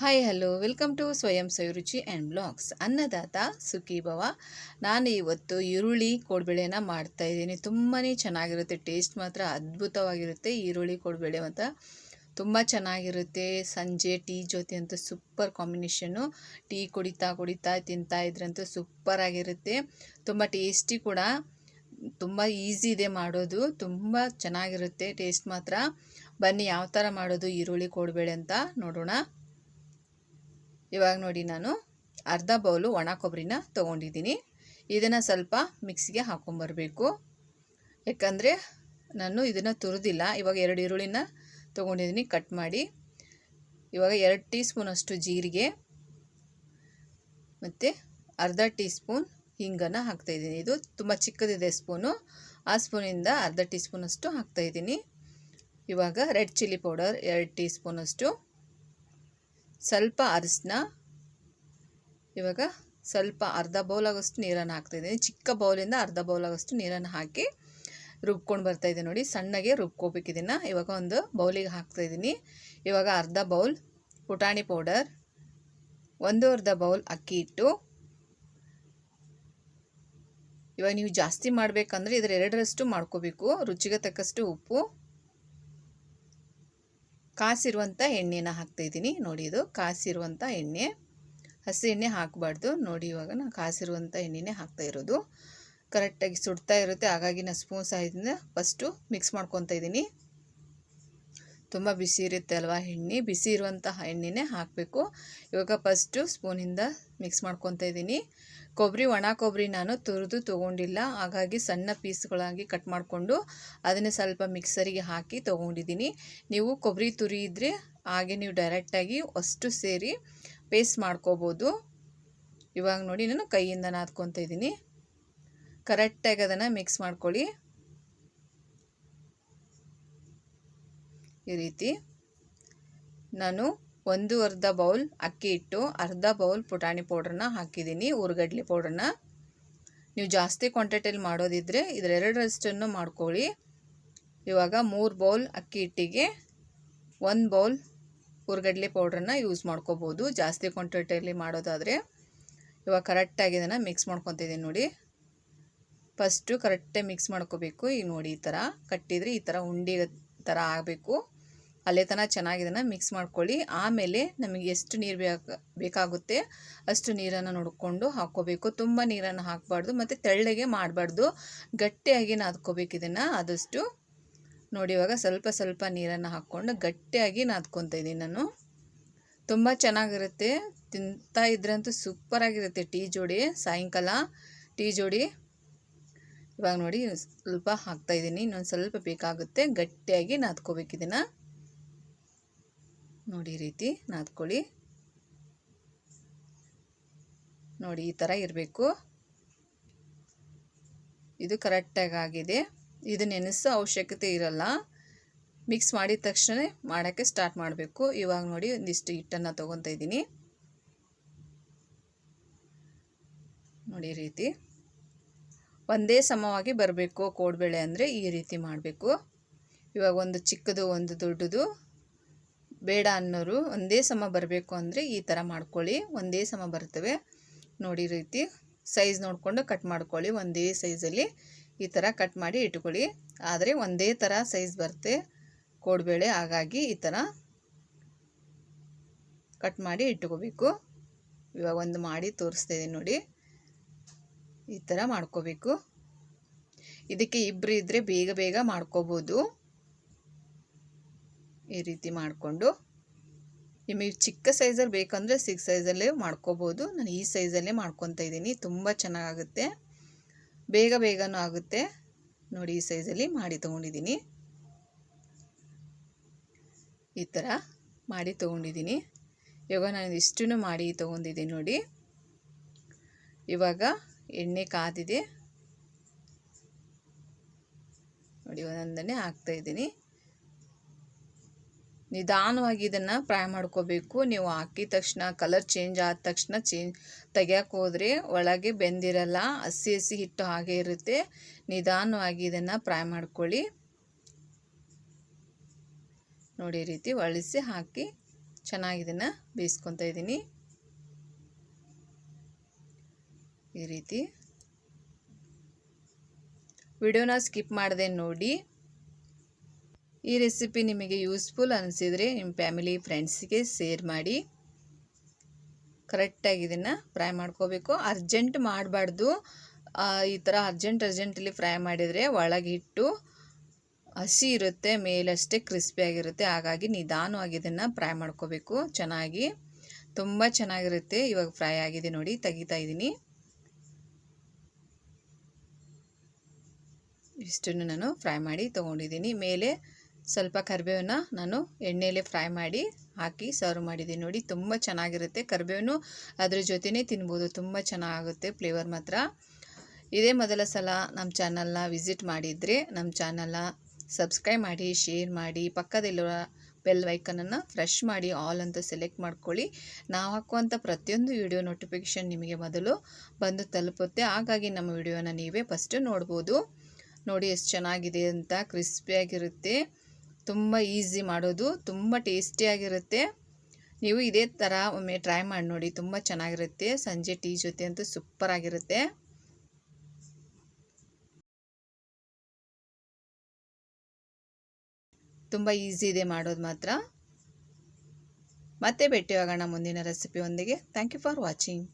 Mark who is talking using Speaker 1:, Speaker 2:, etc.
Speaker 1: Hi hello welcome to ಸ್ವಯಂ ಸವಿರುಚಿ and blogs ಅನ್ನದಾತ ಸುಖಿ ಭವ ನಾನು ಇವತ್ತು ಈರುಳ್ಳಿ ಕೋಡ್ಬೇಳೆನ ಮಾಡ್ತಾ ಇದ್ದೀನಿ. ತುಂಬಾ ಚೆನ್ನಾಗಿರುತ್ತೆ. ಟೇಸ್ಟ್ ಮಾತ್ರ ಅದ್ಭುತವಾಗಿರುತ್ತೆ ಈರುಳ್ಳಿ ಕೋಡ್ಬೇಳೆ ಮಾತ್ರ. ತುಂಬ ಚೆನ್ನಾಗಿರುತ್ತೆ. ಸಂಜೆ ಟೀ ಜೊತೆ ಅಂತೂ ಸೂಪರ್ ಕಾಂಬಿನೇಷನ್ನು. ಟೀ ಕುಡಿತಾ ಕುಡಿತಾ ತಿಂತಾ ಇದ್ರಂತೂ ಸೂಪರ್ ಆಗಿರುತ್ತೆ. ತುಂಬ ಟೇಸ್ಟಿ ಕೂಡ. ತುಂಬ ಈಸಿ ಇದೆ ಮಾಡೋದು. ತುಂಬ ಚೆನ್ನಾಗಿರುತ್ತೆ. ಟೇಸ್ಟ್ ಮಾತ್ರ. ಬನ್ನಿ ಯಾವ ಥರ ಮಾಡೋದು ಈರುಳ್ಳಿ ಕೋಡ್ಬೇಳೆ ಅಂತ ನೋಡೋಣ. ಇವಾಗ ನೋಡಿ ನಾನು ಅರ್ಧ ಬೌಲು ಒಣ ಕೊಬ್ಬರಿನ ತೊಗೊಂಡಿದ್ದೀನಿ. ಇದನ್ನು ಸ್ವಲ್ಪ ಮಿಕ್ಸಿಗೆ ಹಾಕೊಂಬರಬೇಕು ಯಾಕಂದರೆ ನಾನು ಇದನ್ನು ತುರಿದಿಲ್ಲ. ಇವಾಗ ಎರಡು ಈರುಳ್ಳಿನ ತೊಗೊಂಡಿದ್ದೀನಿ ಕಟ್ ಮಾಡಿ. ಇವಾಗ ಎರಡು ಟೀ ಸ್ಪೂನಷ್ಟು ಜೀರಿಗೆ ಮತ್ತು ಅರ್ಧ ಟೀ ಸ್ಪೂನ್ ಹಿಂಗನ್ನು ಹಾಕ್ತಾಯಿದ್ದೀನಿ ಇದು ತುಂಬ ಚಿಕ್ಕದಿದೆ ಸ್ಪೂನು. ಆ ಸ್ಪೂನಿಂದ ಅರ್ಧ ಟೀ ಸ್ಪೂನಷ್ಟು ಹಾಕ್ತಾಯಿದ್ದೀನಿ ಇವಾಗ ರೆಡ್ ಚಿಲ್ಲಿ ಪೌಡರ್ ಎರಡು ಟೀ ಸ್ಪೂನಷ್ಟು ಸ್ವಲ್ಪ ಅರಿಶಿನ, ಇವಾಗ ಸ್ವಲ್ಪ ಅರ್ಧ ಬೌಲಾಗಷ್ಟು ನೀರನ್ನು ಹಾಕ್ತಾಯಿದ್ದೀನಿ. ಚಿಕ್ಕ ಬೌಲಿಂದ ಅರ್ಧ ಬೌಲಾಗಷ್ಟು ನೀರನ್ನು ಹಾಕಿ ರುಬ್ಕೊಂಡು ಬರ್ತಾಯಿದ್ದೆ ನೋಡಿ. ಸಣ್ಣಗೆ ರುಬ್ಕೋಬೇಕು ಇದನ್ನು ಇವಾಗ ಒಂದು ಬೌಲಿಗೆ ಹಾಕ್ತಾಯಿದ್ದೀನಿ. ಇವಾಗ ಅರ್ಧ ಬೌಲ್ ಪುಟಾಣಿ ಪೌಡರ್ ಒಂದು ಅರ್ಧ ಬೌಲ್ ಅಕ್ಕಿ ಹಿಟ್ಟು. ಇವಾಗ ನೀವು ಜಾಸ್ತಿ ಮಾಡಬೇಕಂದ್ರೆ ಇದರ ಎರಡರಷ್ಟು ಮಾಡ್ಕೋಬೇಕು. ರುಚಿಗೆ ತಕ್ಕಷ್ಟು ಉಪ್ಪು. ಕಾಸಿರುವಂಥ ಎಣ್ಣೆನ ಹಾಕ್ತಾಯಿದ್ದೀನಿ. ನೋಡಿ ಇದು ಕಾಸಿರುವಂಥ ಎಣ್ಣೆ. ಹಸಿ ಎಣ್ಣೆ ಹಾಕಬಾರ್ದು. ನೋಡಿ ಇವಾಗ ನಾನು ಕಾಸಿರುವಂಥ ಎಣ್ಣೆನೇ ಹಾಕ್ತಾ ಇರೋದು. ಕರೆಕ್ಟಾಗಿ ಸುಡ್ತಾ ಇರುತ್ತೆ. ಹಾಗಾಗಿ ನಾನು ಸ್ಪೂನ್ ಸಹಾಯದಿಂದ ಫಸ್ಟು ಮಿಕ್ಸ್ ಮಾಡ್ಕೊತಾ ಇದ್ದೀನಿ. ತುಂಬ ಬಿಸಿ ಇರುತ್ತೆ ಅಲ್ವಾ ಎಣ್ಣೆ. ಬಿಸಿ ಇರುವಂತಹ ಎಣ್ಣೆನೇ ಹಾಕಬೇಕು. ಇವಾಗ ಫಸ್ಟು ಸ್ಪೂನಿಂದ ಮಿಕ್ಸ್ ಮಾಡ್ಕೊತಾ ಇದ್ದೀನಿ. ಕೊಬ್ಬರಿ, ಒಣ ಕೊಬ್ಬರಿ ನಾನು ತುರಿದು ತೊಗೊಂಡಿಲ್ಲ. ಹಾಗಾಗಿ ಸಣ್ಣ ಪೀಸ್ಗಳಾಗಿ ಕಟ್ ಮಾಡಿಕೊಂಡು ಅದನ್ನು ಸ್ವಲ್ಪ ಮಿಕ್ಸರಿಗೆ ಹಾಕಿ ತೊಗೊಂಡಿದ್ದೀನಿ. ನೀವು ಕೊಬ್ಬರಿ ತುರಿ ಇದ್ದರೆ ಹಾಗೆ ನೀವು ಡೈರೆಕ್ಟಾಗಿ ಅಷ್ಟು ಸೇರಿ ಪೇಸ್ಟ್ ಮಾಡ್ಕೋಬೋದು. ಇವಾಗ ನೋಡಿ ನಾನು ಕೈಯಿಂದ ನಾದ್ಕೊತ ಇದ್ದೀನಿ. ಕರೆಕ್ಟಾಗಿ ಅದನ್ನು ಮಿಕ್ಸ್ ಮಾಡ್ಕೊಳ್ಳಿ. ಈ ರೀತಿ ನಾನು ಒಂದು ಅರ್ಧ ಬೌಲ್ ಅಕ್ಕಿ ಹಿಟ್ಟು, ಅರ್ಧ ಬೌಲ್ ಪುಟಾಣಿ ಪೌಡ್ರನ್ನ ಹಾಕಿದ್ದೀನಿ, ಉರ್ಗಡ್ಲೆ ಪೌಡ್ರನ್ನ. ನೀವು ಜಾಸ್ತಿ ಕ್ವಾಂಟಿಟಿಯಲ್ಲಿ ಮಾಡೋದಿದ್ದರೆ ಇದರೆರಡರಷ್ಟನ್ನು ಮಾಡ್ಕೊಳ್ಳಿ. ಇವಾಗ ಮೂರು ಬೌಲ್ ಅಕ್ಕಿ ಹಿಟ್ಟಿಗೆ ಒಂದು ಬೌಲ್ ಉರ್ಗಡ್ಲೆ ಪೌಡ್ರನ್ನ ಯೂಸ್ ಮಾಡ್ಕೋಬೋದು, ಜಾಸ್ತಿ ಕ್ವಾಂಟಿಟಿಯಲ್ಲಿ ಮಾಡೋದಾದರೆ. ಇವಾಗ ಕರೆಕ್ಟಾಗಿ ಇದನ್ನು ಮಿಕ್ಸ್ ಮಾಡ್ಕೊತಿದ್ದೀನಿ ನೋಡಿ. ಫಸ್ಟು ಕರೆಕ್ಟಾಗಿ ಮಿಕ್ಸ್ ಮಾಡ್ಕೋಬೇಕು, ಈಗ ನೋಡಿ ಈ ಥರ ಕಟ್ಟಿದರೆ ಈ ಥರ ಉಂಡಿ ಥರ ಆಗಬೇಕು. ಅಲ್ಲೇ ತನಕ ಚೆನ್ನಾಗಿದನ್ನು ಮಿಕ್ಸ್ ಮಾಡ್ಕೊಳ್ಳಿ. ಆಮೇಲೆ ನಮಗೆ ಎಷ್ಟು ನೀರು ಬೇಕಾ, ಬೇಕಾಗುತ್ತೆ ಅಷ್ಟು ನೀರನ್ನು ನೋಡಿಕೊಂಡು ಹಾಕ್ಕೋಬೇಕು. ತುಂಬ ನೀರನ್ನು ಹಾಕಬಾರ್ದು ಮತ್ತು ತೆಳ್ಳಗೆ ಮಾಡಬಾರ್ದು. ಗಟ್ಟಿಯಾಗಿ ನಾದ್ಕೋಬೇಕು ಇದನ್ನು. ಆದಷ್ಟು ನೋಡಿ ಇವಾಗ ಸ್ವಲ್ಪ ಸ್ವಲ್ಪ ನೀರನ್ನು ಹಾಕ್ಕೊಂಡು ಗಟ್ಟಿಯಾಗಿ ನಾದ್ಕೊತ ಇದ್ದೀನಿ ನಾನು. ತುಂಬ ಚೆನ್ನಾಗಿರುತ್ತೆ. ತಿಂತಾ ಇದ್ರಂತೂ ಸೂಪರಾಗಿರುತ್ತೆ ಟೀ ಜೋಡಿ, ಸಾಯಂಕಾಲ ಟೀ ಜೋಡಿ. ಇವಾಗ ನೋಡಿ ಸ್ವಲ್ಪ ಹಾಕ್ತಾಯಿದ್ದೀನಿ ಇನ್ನೊಂದು ಸ್ವಲ್ಪ ಬೇಕಾಗುತ್ತೆ. ಗಟ್ಟಿಯಾಗಿ ನಾದ್ಕೋಬೇಕು ಇದನ್ನು. ನೋಡಿ ರೀತಿ ನಾದ್ಕೊಳ್ಳಿ. ನೋಡಿ ಈ ಥರ ಇರಬೇಕು. ಇದು ಕರೆಕ್ಟಾಗಿ ಆಗಿದೆ. ಇದು ನೆನೆಸೋ ಅವಶ್ಯಕತೆ ಇರಲ್ಲ. ಮಿಕ್ಸ್ ಮಾಡಿದ ತಕ್ಷಣ ಮಾಡೋಕ್ಕೆ ಸ್ಟಾರ್ಟ್ ಮಾಡಬೇಕು. ಇವಾಗ ನೋಡಿ ಒಂದಿಷ್ಟು ಹಿಟ್ಟನ್ನು ತೊಗೊತಾ ಇದ್ದೀನಿ. ನೋಡಿ ರೀತಿ. ಒಂದೇ ಸಮವಾಗಿ ಬರಬೇಕು. ಕೋಡ್ಬೇಳೆ ಅಂದರೆ ಈ ರೀತಿ ಮಾಡಬೇಕು. ಇವಾಗ ಒಂದು ಚಿಕ್ಕದು, ಒಂದು ದೊಡ್ಡದು. ಬೇಡ ಅನ್ನೋರು ಒಂದೇ ಸಮ ಬರಬೇಕು ಅಂದರೆ ಈ ಥರ ಮಾಡ್ಕೊಳ್ಳಿ. ಒಂದೇ ಸಮ ಬರ್ತವೆ. ನೋಡಿ ರೀತಿ ಸೈಜ್ ನೋಡಿಕೊಂಡು ಕಟ್ ಮಾಡ್ಕೊಳ್ಳಿ. ಒಂದೇ ಸೈಜಲ್ಲಿ ಈ ಥರ ಕಟ್ ಮಾಡಿ ಇಟ್ಕೊಳ್ಳಿ. ಆದರೆ ಒಂದೇ ಥರ ಸೈಜ್ ಬರುತ್ತೆ. ಕೋಡ್ಬೇಳೆ ಹಾಗಾಗಿ ಈ ಥರ ಕಟ್ ಮಾಡಿ ಇಟ್ಕೋಬೇಕು. ಇವಾಗ ಒಂದು ಮಾಡಿ ತೋರಿಸ್ತಾ ನೋಡಿ. ಈ ಥರ ಮಾಡ್ಕೋಬೇಕು. ಇದಕ್ಕೆ ಇಬ್ಬರು ಇದ್ದರೆ ಬೇಗ ಬೇಗ ಮಾಡ್ಕೋಬೋದು. ಈ ರೀತಿ ಮಾಡಿಕೊಂಡು ನಿಮಗೆ ಚಿಕ್ಕ ಸೈಜಲ್ಲಿ ಬೇಕಂದರೆ ಸಿಕ್ಸ್ ಸೈಜಲ್ಲೇ ಮಾಡ್ಕೋಬೋದು. ನಾನು ಈ ಸೈಜಲ್ಲೇ ಮಾಡ್ಕೊತಾ ಇದ್ದೀನಿ. ತುಂಬ ಚೆನ್ನಾಗುತ್ತೆ ಬೇಗ ಬೇಗನೂ ಆಗುತ್ತೆ. ನೋಡಿ ಈ ಸೈಜಲ್ಲಿ ಮಾಡಿ ತೊಗೊಂಡಿದ್ದೀನಿ. ಈ ಥರ ಮಾಡಿ ತೊಗೊಂಡಿದ್ದೀನಿ. ಇವಾಗ ನಾನು ಇಷ್ಟೂ ಮಾಡಿ ತೊಗೊಂಡಿದ್ದೀನಿ ನೋಡಿ. ಇವಾಗ ಎಣ್ಣೆ ಕಾದಿದೆ. ನೋಡಿ ಒಂದೊಂದನ್ನೇ ಹಾಕ್ತಾಯಿದ್ದೀನಿ ನಿಧಾನವಾಗಿ ಇದನ್ನು ಫ್ರೈ ಮಾಡ್ಕೋಬೇಕು. ನೀವು ಹಾಕಿದ ತಕ್ಷಣ ಕಲರ್ ಚೇಂಜ್ ಆದ ತಕ್ಷಣ ಚೇಂಜ್ ತೆಗಿಯೋಕೆ ಹೋದರೆ ಒಳಗೆ ಬೆಂದಿರಲ್ಲ, ಹಸಿ ಹಸಿ ಹಿಟ್ಟು ಹಾಗೆ ಇರುತ್ತೆ. ನಿಧಾನವಾಗಿ ಇದನ್ನು ಫ್ರೈ ಮಾಡ್ಕೊಳ್ಳಿ. ನೋಡಿ ರೀತಿ ಒಳಿಸಿ ಹಾಕಿ ಚೆನ್ನಾಗಿ ಇದನ್ನು ಬೇಯಿಸ್ಕೊತಾ ಇದ್ದೀನಿ. ಈ ರೀತಿ. ವಿಡಿಯೋನ ಸ್ಕಿಪ್ ಮಾಡಿದೆ ನೋಡಿ. ಈ ರೆಸಿಪಿ ನಿಮಗೆ ಯೂಸ್ಫುಲ್ ಅನಿಸಿದರೆ ನಿಮ್ಮ ಫ್ಯಾಮಿಲಿ ಫ್ರೆಂಡ್ಸಿಗೆ ಶೇರ್ ಮಾಡಿ. ಕರೆಕ್ಟಾಗಿ ಇದನ್ನು ಫ್ರೈ ಮಾಡ್ಕೋಬೇಕು. ಅರ್ಜೆಂಟ್ ಮಾಡಬಾರ್ದು. ಈ ಥರ ಅರ್ಜೆಂಟ್ ಅರ್ಜೆಂಟಲ್ಲಿ ಫ್ರೈ ಮಾಡಿದರೆ ಒಳಗೆ ಹಿಟ್ಟು ಹಸಿ ಇರುತ್ತೆ, ಮೇಲಷ್ಟೇ ಕ್ರಿಸ್ಪಿಯಾಗಿರುತ್ತೆ ಹಾಗಾಗಿ ನಿಧಾನವಾಗಿ ಇದನ್ನು ಫ್ರೈ ಮಾಡ್ಕೋಬೇಕು. ಚೆನ್ನಾಗಿ. ತುಂಬ ಚೆನ್ನಾಗಿರುತ್ತೆ. ಇವಾಗ ಫ್ರೈ ಆಗಿದೆ ನೋಡಿ, ತೆಗಿತಾ ಇದ್ದೀನಿ. ಇಷ್ಟನ್ನು ನಾನು ಫ್ರೈ ಮಾಡಿ ತೊಗೊಂಡಿದ್ದೀನಿ. ಮೇಲೆ ಸ್ವಲ್ಪ ಕರಿಬೇವನ್ನ ನಾನು ಎಣ್ಣೆಯಲ್ಲೇ ಫ್ರೈ ಮಾಡಿ ಹಾಕಿ ಸರ್ವ್ ಮಾಡಿದ್ದೀನಿ ನೋಡಿ, ತುಂಬ ಚೆನ್ನಾಗಿರುತ್ತೆ. ಕರಿಬೇವನ್ನು ಅದ್ರ ಜೊತೆನೇ ತಿನ್ಬೋದು, ತುಂಬ ಚೆನ್ನಾಗುತ್ತೆ ಫ್ಲೇವರ್ ಮಾತ್ರ. ಇದೇ ಮೊದಲ ಸಲ ನಮ್ಮ ಚಾನಲ್ನ ವಿಸಿಟ್ ಮಾಡಿದರೆ ನಮ್ಮ ಚಾನಲ್ನ ಸಬ್ಸ್ಕ್ರೈಬ್ ಮಾಡಿ ಶೇರ್ ಮಾಡಿ ಪಕ್ಕದಲ್ಲಿರುವ ಬೆಲ್ ವೈಕನನ್ನು ಫ್ರೆಶ್ ಮಾಡಿ ಆಲ್ ಅಂತ ಸೆಲೆಕ್ಟ್ ಮಾಡ್ಕೊಳ್ಳಿ. ನಾವು ಹಾಕುವಂಥ ಪ್ರತಿಯೊಂದು ವಿಡಿಯೋ ನೋಟಿಫಿಕೇಷನ್ ನಿಮಗೆ ಮೊದಲು ಬಂದು ತಲುಪುತ್ತೆ. ಹಾಗಾಗಿ ನಮ್ಮ ವಿಡಿಯೋನ ನೀವೇ ಫಸ್ಟು ನೋಡ್ಬೋದು. ನೋಡಿ, ಎಷ್ಟು ಚೆನ್ನಾಗಿದೆ ಅಂತ ಕ್ರಿಸ್ಪಿಯಾಗಿರುತ್ತೆ ತುಂಬ ಈಸಿ ಮಾಡೋದು, ತುಂಬ ಟೇಸ್ಟಿಯಾಗಿರುತ್ತೆ. ನೀವು ಇದೇ ಥರ ಒಮ್ಮೆ ಟ್ರೈ ಮಾಡಿ ನೋಡಿ, ತುಂಬ ಚೆನ್ನಾಗಿರುತ್ತೆ. ಸಂಜೆ ಟೀ ಜೊತೆ ಅಂತೂ ಸೂಪರಾಗಿರುತ್ತೆ. ತುಂಬ ಈಸಿ ಇದೆ ಮಾಡೋದು ಮಾತ್ರ. ಮತ್ತೆ ಭೇಟಿಯಾಗೋಣ ಮುಂದಿನ ರೆಸಿಪಿ ಒಂದಿಗೆ. Thank you for watching.